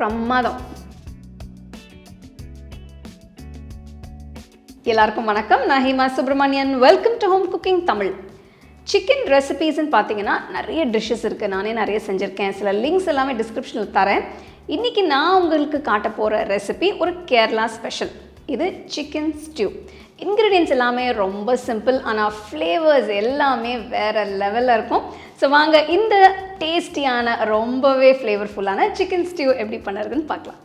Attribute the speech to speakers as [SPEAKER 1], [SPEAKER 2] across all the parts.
[SPEAKER 1] பிரமாதம். எல்லாருக்கும் வணக்கம். நான் Hima Subramanian welcome to home cooking Tamil chicken ரெசிபீஸ்ன்னு பார்த்தீங்கன்னா நிறைய டிஷ்ஷஸ் இருக்குது நானே நிறைய செஞ்சுருக்கேன். சில லிங்க்ஸ் எல்லாமே டிஸ்கிரிப்ஷனில் தரேன். இன்றைக்கி நான் உங்களுக்கு காட்ட போகிற ரெசிபி ஒரு கேரளா ஸ்பெஷல் இது சிக்கன் ஸ்டியூ இன்க்ரீடியன்ஸ் எல்லாமே ரொம்ப சிம்பிள் ஆனால் ஃப்ளேவர்ஸ் எல்லாமே வேறு லெவலில் இருக்கும். ஸோ வாங்க இந்த டேஸ்டியான ரொம்பவே ஃப்ளேவர்ஃபுல்லான சிக்கன் ஸ்டியூ எப்படி பண்ணுறதுன்னு பார்க்கலாம்.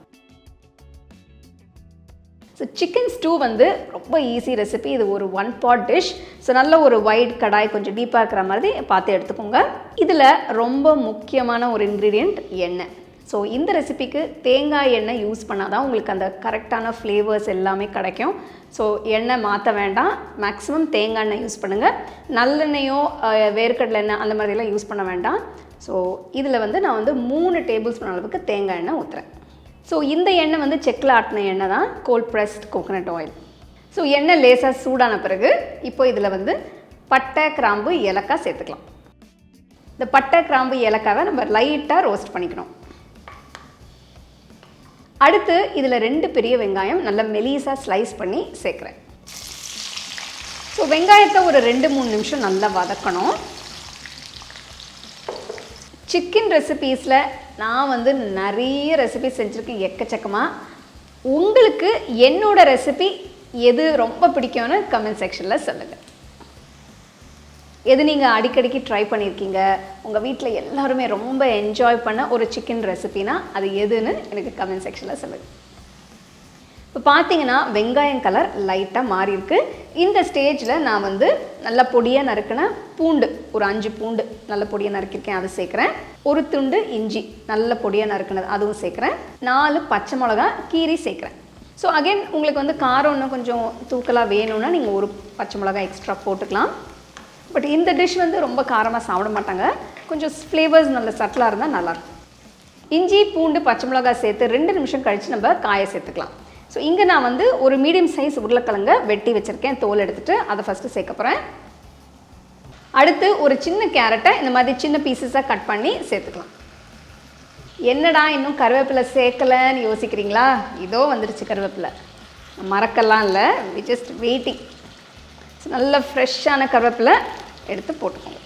[SPEAKER 1] ஸோ சிக்கன் ஸ்டூ வந்து ரொம்ப ஈஸி ரெசிபி இது ஒரு ஒன் பாட் டிஷ் ஸோ நல்ல ஒரு ஒயிட் கடாய் கொஞ்சம் டீப்பாக இருக்கிற மாதிரி பார்த்து எடுத்துக்கோங்க. இதில் ரொம்ப முக்கியமான ஒரு இன்க்ரீடியண்ட் எண்ணெய் ஸோ இந்த ரெசிபிக்கு தேங்காய் எண்ணெய் யூஸ் பண்ணால் தான் உங்களுக்கு அந்த கரெக்டான ஃப்ளேவர்ஸ் எல்லாமே கிடைக்கும். ஸோ எண்ணெய் மாற்ற வேண்டாம். மேக்ஸிமம் தேங்காய் எண்ணெய் யூஸ் பண்ணுங்கள் நல்லெண்ணெயோ வேர்க்கடலை எண்ணெய் அந்த மாதிரிலாம் யூஸ் பண்ண வேண்டாம். ஸோ இதில் வந்து நான் வந்து மூணு டேபிள் ஸ்பூன் அளவுக்கு தேங்காய் எண்ணெய் ஊற்றுறேன் ஸோ இந்த எண்ணெய் வந்து செக்கில் ஆட்டின எண்ணெய் தான். Cold pressed coconut oil so எண்ணெய் லேசாக சூடான பிறகு இப்போ இதில் வந்து பட்டை கிராம்பு ஏலக்காய் சேர்த்துக்கலாம். இந்த பட்டை கிராம்பு ஏலக்காவை நம்ம லைட்டாக ரோஸ்ட் பண்ணிக்கணும். அடுத்து இதில் ரெண்டு பெரிய வெங்காயம் நல்ல மெலிசாக ஸ்லைஸ் பண்ணி சேர்க்குறேன். ஸோ வெங்காயத்தை ஒரு ரெண்டு மூணு நிமிஷம் நல்லா வதக்கணும். சிக்கன் ரெசிபீஸில் நான் வந்து நிறைய ரெசிபி செஞ்சுருக்கேன் எக்கச்சக்கமாக உங்களுக்கு என்னோட ரெசிபி எது ரொம்ப பிடிக்கும்னு கமெண்ட் செக்ஷனில் சொல்லுங்கள் எது நீங்கள் அடிக்கடிக்கு ட்ரை பண்ணியிருக்கீங்க உங்கள் வீட்டில் எல்லாருமே ரொம்ப என்ஜாய் பண்ண ஒரு சிக்கன் ரெசிபினா அது எதுன்னு எனக்கு கமெண்ட் செக்ஷனில் சொல்லுங்கள் இப்போ பார்த்தீங்கன்னா வெங்காயம் கலர் லைட்டாக மாறி இருக்கு இந்த ஸ்டேஜில் நான் வந்து நல்ல பொடியாக நறுக்கின பூண்டு ஒரு அஞ்சு பூண்டு நல்ல பொடியாக நறுக்கியிருக்கேன் அதை சேர்க்குறேன். ஒரு துண்டு இஞ்சி நல்ல பொடியாக நறுக்கினது அதுவும் சேர்க்குறேன். நாலு பச்சை மிளகா கீரி சேர்க்குறேன். ஸோ அகைன் உங்களுக்கு வந்து காரம் இன்னும் கொஞ்சம் தூக்கலாக வேணும்னா நீங்கள் ஒரு பச்சை மிளகா எக்ஸ்ட்ரா போட்டுக்கலாம். பட் இந்த டிஷ் வந்து ரொம்ப காரமாக சாப்பிட மாட்டாங்க. கொஞ்சம் ஃப்ளேவர்ஸ் நல்ல சட்டிலாக இருந்தால் நல்லாயிருக்கும் இஞ்சி பூண்டு பச்சை மிளகாய் சேர்த்து ரெண்டு நிமிஷம் கழித்து நம்ம காய சேர்த்துக்கலாம். ஸோ இங்கே நான் வந்து ஒரு மீடியம் சைஸ் உருளைக்கிழங்க வெட்டி வச்சுருக்கேன். தோல் எடுத்துகிட்டு அதை ஃபஸ்ட்டு சேர்க்க போகிறேன் அடுத்து ஒரு சின்ன கேரட்டை இந்த மாதிரி சின்ன பீசஸாக கட் பண்ணி சேர்த்துக்கலாம். என்னடா இன்னும் கருவேப்பிலை சேர்க்கலைன்னு யோசிக்கிறீங்களா? இதோ வந்துருச்சு கருவேப்பிலை. மறக்கலாம் இல்லை. வி ஜஸ்ட் வெயிட்டிங் நல்ல ஃப்ரெஷ்ஷான கருவேப்பிலை. எடுத்து போட்டுக்கோங்க.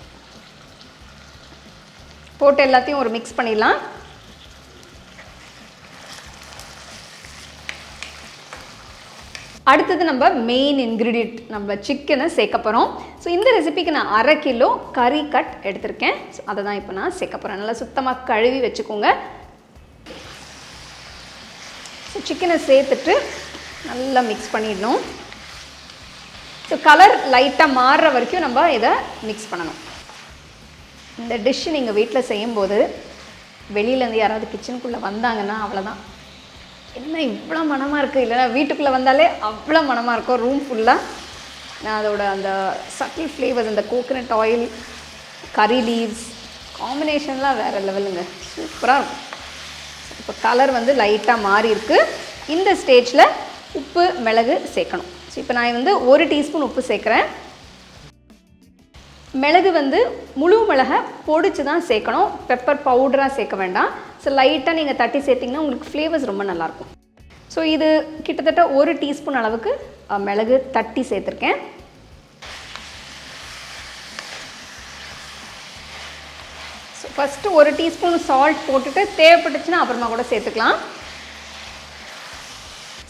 [SPEAKER 1] போட்டு எல்லாத்தையும் ஒரு மிக்ஸ் பண்ணிடலாம். அடுத்தது நம்ம மெயின் இன்க்ரீடியண்ட் நம்ம சிக்கனை சேர்க்க போகிறோம் ஸோ இந்த ரெசிபிக்கு நான் அரை கிலோ கறி கட் எடுத்திருக்கேன். ஸோ அதை தான் இப்போ நான் சேர்க்க போகிறேன் நல்லா சுத்தமாக கழுவி வச்சுக்கோங்க. ஸோ சிக்கனை சேர்த்துட்டு நல்லா மிக்ஸ் பண்ணிடணும். ஸோ கலர் லைட்டாக மாறுற வரைக்கும் நம்ம இதை மிக்ஸ் பண்ணணும். இந்த டிஷ் நீங்கள் வீட்டில் செய்யும்போது வெளியிலேருந்து யாராவது கிச்சனுக்குள்ளே வந்தாங்கன்னா அவ்வளோதான் என்ன இவ்வளோ மனமாக இருக்குது இல்லைன்னா வீட்டுக்குள்ளே வந்தாலே அவ்வளோ மனமாக இருக்கும். ரூம் ஃபுல்லாக நான் அதோட அந்த சட்டில் ஃப்ளேவர்ஸ் அந்த கோகனட் ஆயில் கறி லீவ்ஸ் காம்பினேஷன்லாம் வேறு லெவலுங்க சூப்பராக இருக்கும். இப்போ கலர் வந்து லைட்டாக மாறி இருக்குது இந்த ஸ்டேஜில் உப்பு மிளகு சேர்க்கணும். ஸோ இப்போ நான் வந்து ஒரு டீஸ்பூன் உப்பு சேர்க்குறேன். மிளகு வந்து முழு மிளகை பொடிச்சு தான் சேர்க்கணும். பெப்பர் பவுடராக சேர்க்க வேண்டாம். ஸோ லைட்டாக நீங்கள் தட்டி சேர்த்திங்கன்னா உங்களுக்கு ஃப்ளேவர்ஸ் ரொம்ப நல்லாயிருக்கும். ஸோ இது கிட்டத்தட்ட ஒரு டீஸ்பூன் அளவுக்கு மிளகு தட்டி சேர்த்துருக்கேன். ஸோ ஃபஸ்ட்டு ஒரு டீஸ்பூன் சால்ட் போட்டுட்டு தேவைப்பட்டுச்சுன்னா அப்புறமா கூட சேர்த்துக்கலாம்.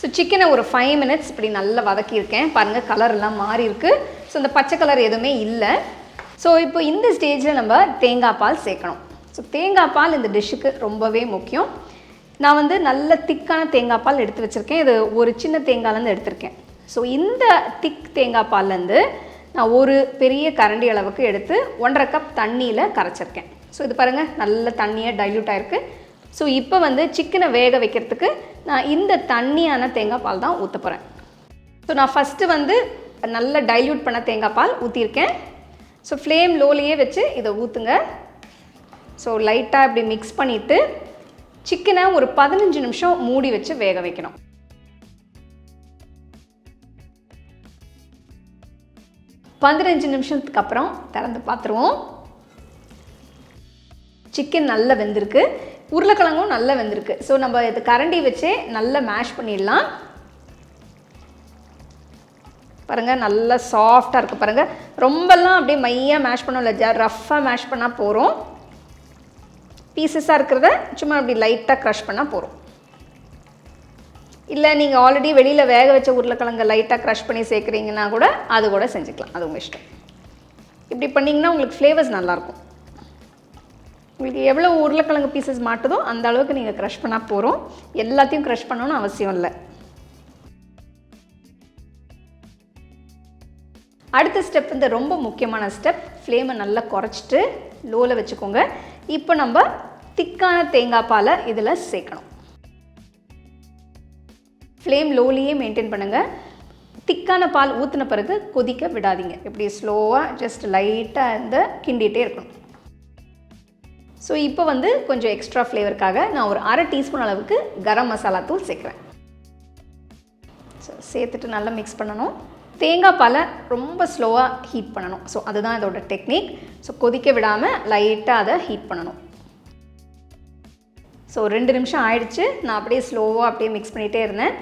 [SPEAKER 1] ஸோ சிக்கனை ஒரு ஃபைவ் மினிட்ஸ் இப்படி நல்லா வதக்கியிருக்கேன். பாருங்கள் கலர்லாம் மாறி இருக்கு. ஸோ இந்த பச்சை கலர் எதுவுமே இல்லை. ஸோ இப்போ இந்த ஸ்டேஜில் நம்ம தேங்காய் பால் சேர்க்கணும். ஸோ தேங்காய் பால் இந்த டிஷ்ஷுக்கு ரொம்பவே முக்கியம். நான் வந்து நல்ல திக்கான தேங்காய் பால் எடுத்து வச்சுருக்கேன். இது ஒரு சின்ன தேங்காய்லேருந்து எடுத்திருக்கேன். ஸோ இந்த திக் தேங்காய் பால்லேருந்து நான் ஒரு பெரிய கரண்டி அளவுக்கு எடுத்து ஒன்றரை கப் தண்ணியில் கரைச்சிருக்கேன். ஸோ இது பாருங்கள் நல்ல தண்ணியாக டைல்யூட் ஆகிருக்கு ஸோ இப்போ வந்து சிக்கனை வேக வைக்கிறதுக்கு நான் இந்த தண்ணியான தேங்காய் பால் தான் ஊற்ற போகிறேன் ஸோ நான் ஃபஸ்ட்டு வந்து நல்லா டைல்யூட் பண்ண தேங்காய் பால் ஊற்றிருக்கேன் ஸோ ஃப்ளேம் லோலையே வச்சு இதை ஊற்றுங்க ஸோ லைட்டாக இப்படி மிக்ஸ் பண்ணிவிட்டு சிக்கனை ஒரு பதினஞ்சு நிமிஷம் மூடி வச்சு வேக வைக்கணும். பதினஞ்சு நிமிஷத்துக்கு அப்புறம் திறந்து பார்த்துருவோம். சிக்கன் நல்லா வெந்திருக்கு. உருளைக்கிழங்கும் நல்லா வெந்திருக்கு. ஸோ நம்ம இது கரண்டி வச்சே நல்லா மேஷ் பண்ணிடலாம். பாருங்கள் நல்லா சாஃப்டாக இருக்குது பாருங்கள் ரொம்பலாம் அப்படியே மையாக மேஷ் பண்ணல ஜார் ரஃப்பாக மேஷ் பண்ணால் போகிறோம் பீசஸாக இருக்கிறத சும்மா அப்படி லைட்டாக க்ரஷ் பண்ணால் போகிறோம் இல்லை நீங்கள் ஆல்ரெடி வெளியில் வேக வச்ச உருளைக்கிழங்க லைட்டாக க்ரஷ் பண்ணி சேர்க்குறீங்கன்னா கூட அது கூட செஞ்சுக்கலாம். அது உங்கள் இஷ்டம். இப்படி பண்ணிங்கன்னா உங்களுக்கு ஃப்ளேவர்ஸ் நல்லாயிருக்கும் உங்களுக்கு எவ்வளோ உருளைக்கிழங்கு பீசஸ் மாட்டுதோ அந்த அளவுக்கு நீங்கள் க்ரஷ் பண்ணால் போகிறோம் எல்லாத்தையும் க்ரஷ் பண்ணணும்னு அவசியம் இல்லை. அடுத்த ஸ்டெப் இந்த ரொம்ப முக்கியமான ஸ்டெப் ஃப்ளேமை நல்லா குறைச்சிட்டு லோவில் வச்சுக்கோங்க. இப்போ நம்ம திக்கான தேங்காய் பாலை இதில் சேர்க்கணும். ஃப்ளேம் லோலியே மெயின்டைன் பண்ணுங்கள் திக்கான பால் ஊற்றின பிறகு கொதிக்க விடாதீங்க. இப்படி ஸ்லோவாக ஜஸ்ட் லைட்டாக இந்த கிண்டிகிட்டே இருக்கணும். ஸோ இப்போ வந்து கொஞ்சம் எக்ஸ்ட்ரா ஃப்ளேவருக்காக நான் ஒரு அரை டீஸ்பூன் அளவுக்கு கரம் மசாலா தூள் சேர்க்குறேன். ஸோ சேர்த்துட்டு நல்லா மிக்ஸ் பண்ணணும். தேங்காய் பாலை ரொம்ப ஸ்லோவாக ஹீட் பண்ணணும். ஸோ அதுதான் இதோட டெக்னிக் ஸோ கொதிக்க விடாமல் லைட்டாக அதை ஹீட் பண்ணணும். ஸோ ரெண்டு நிமிஷம் ஆயிடுச்சு. நான் அப்படியே ஸ்லோவாக அப்படியே மிக்ஸ் பண்ணிகிட்டே இருந்தேன்.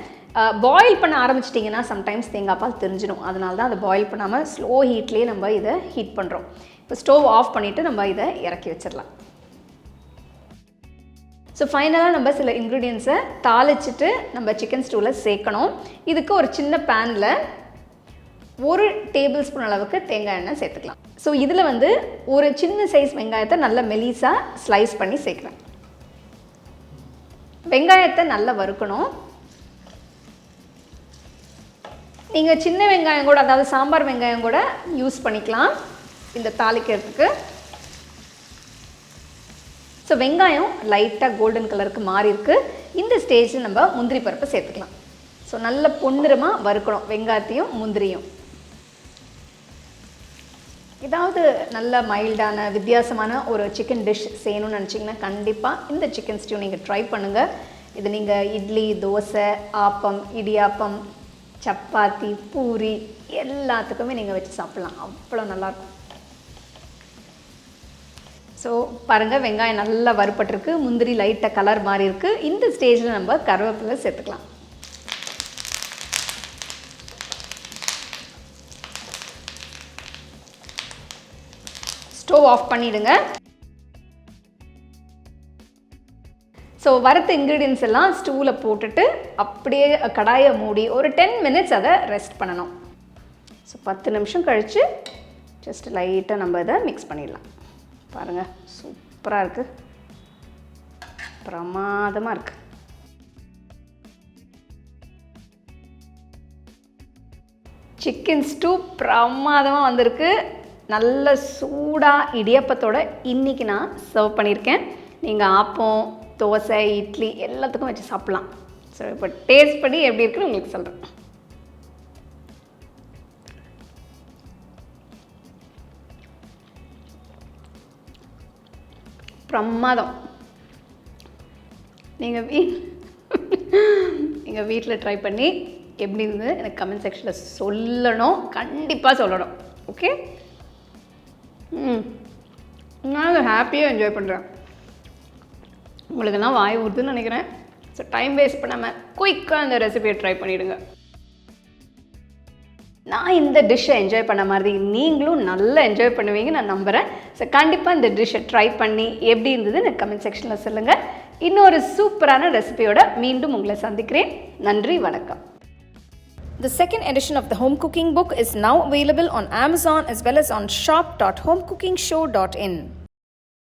[SPEAKER 1] பாயில் பண்ண ஆரம்பிச்சிட்டிங்கன்னா சம்டைம்ஸ் தேங்காய் பால் தெரிஞ்சிடும். அதனால தான் அதை பாயில் பண்ணாமல் ஸ்லோ ஹீட்லேயே நம்ம இதை ஹீட் பண்ணுறோம் இப்போ ஸ்டோவ் ஆஃப் பண்ணிவிட்டு நம்ம இதை இறக்கி வச்சிடலாம். ஸோ ஃபைனலாக நம்ம சில இன்க்ரீடியன்ஸை தாளிச்சிட்டு நம்ம சிக்கன் ஸ்டூவில் சேர்க்கணும். இதுக்கு ஒரு சின்ன பேனில் ஒரு டேபிள் ஸ்பூன் அளவுக்கு தேங்காய் எண்ணெய் சேர்த்துக்கலாம். ஸோ இதில் வந்து ஒரு சின்ன சைஸ் வெங்காயத்தை நல்லா மெலிசாக ஸ்லைஸ் பண்ணி சேர்க்குறேன் வெங்காயத்தை நல்லா வறுக்கணும். நீங்கள் சின்ன வெங்காயம் கூட அதாவது சாம்பார் வெங்காயம் கூட யூஸ் பண்ணிக்கலாம். இந்த தாளிக்கிறதுக்கு. ஸோ வெங்காயம் லைட்டாக கோல்டன் கலருக்கு மாறி இருக்குது இந்த ஸ்டேஜில் நம்ம முந்திரி பருப்பை சேர்த்துக்கலாம். ஸோ நல்ல பொன்னிறமாக வறுக்கணும். வெங்காயத்தையும் முந்திரியும். ஏதாவது நல்ல மைல்டான வித்தியாசமான ஒரு சிக்கன் டிஷ் செய்யணும்னு நினச்சிங்கன்னா கண்டிப்பாக இந்த சிக்கன் ஸ்டியூ நீங்கள் ட்ரை பண்ணுங்கள் இது நீங்கள் இட்லி தோசை ஆப்பம் இடியாப்பம் சப்பாத்தி பூரி எல்லாத்துக்குமே நீங்கள் வச்சு சாப்பிட்லாம். அவ்வளோ நல்லாயிருக்கும் ஸோ பாருங்கள் வெங்காயம் நல்லா வறுப்பட்டிருக்கு முந்திரி லைட்டாக கலர் மாறி இருக்குது இந்த ஸ்டேஜில் நம்ம கருவேப்பிலை சேர்த்துக்கலாம். ஸ்டோவ் ஆஃப் பண்ணிவிடுங்க ஸோ வறுத்த இன்க்ரீடியன்ஸ் எல்லாம் ஸ்டூவில் போட்டுட்டு அப்படியே கடாயை மூடி ஒரு டென் மினிட்ஸ் அதை ரெஸ்ட் பண்ணணும். ஸோ பத்து நிமிஷம் கழித்து ஜஸ்ட் லைட்டாக நம்ம இதை மிக்ஸ் பண்ணிடலாம். பாருங்கள் சூப்பராக இருக்குது பிரமாதமாக இருக்குது சிக்கன் ஸ்டூ பிரமாதமாக வந்திருக்கு. நல்ல சூடாக இடியப்பத்தோட இன்றைக்கி நான் சர்வ் பண்ணியிருக்கேன். நீங்கள் ஆப்பம் தோசை இட்லி எல்லாத்துக்கும் வச்சு சாப்பிட்லாம். ஸோ இப்போ டேஸ்ட் பண்ணி எப்படி இருக்குன்னு உங்களுக்கு சொல்கிறேன் பிரமாதம். நீங்கள் வீ எங்கள் வீட்டில் ட்ரை பண்ணி எப்படி இருந்தது எனக்கு கமெண்ட் செக்ஷனில் சொல்லணும். கண்டிப்பாக சொல்லணும். ஓகே ம். நான் ஹாப்பியாக என்ஜாய் பண்ணுறேன் உங்களுக்கெல்லாம் வாய் ஊறுதுன்னு நினைக்கிறேன். ஸோ டைம் வேஸ்ட் பண்ணாமல் குயிக்காக அந்த ரெசிபியை ட்ரை பண்ணிவிடுங்க நான் இந்த டிஷ்ஷை என்ஜாய் பண்ண மாதிரி நீங்களும் நல்லா என்ஜாய் பண்ணுவீங்க நான் நம்புகிறேன் ஸோ கண்டிப்பாக இந்த டிஷ்ஷை ட்ரை பண்ணி எப்படி இருந்தது எனக்கு கமெண்ட் செக்ஷனில் சொல்லுங்கள் இன்னொரு சூப்பரான ரெசிபியோட மீண்டும் உங்களை சந்திக்கிறேன். நன்றி வணக்கம்.
[SPEAKER 2] The second edition of the home cooking book is now available on Amazon as well as on shop.homecookingshow.in.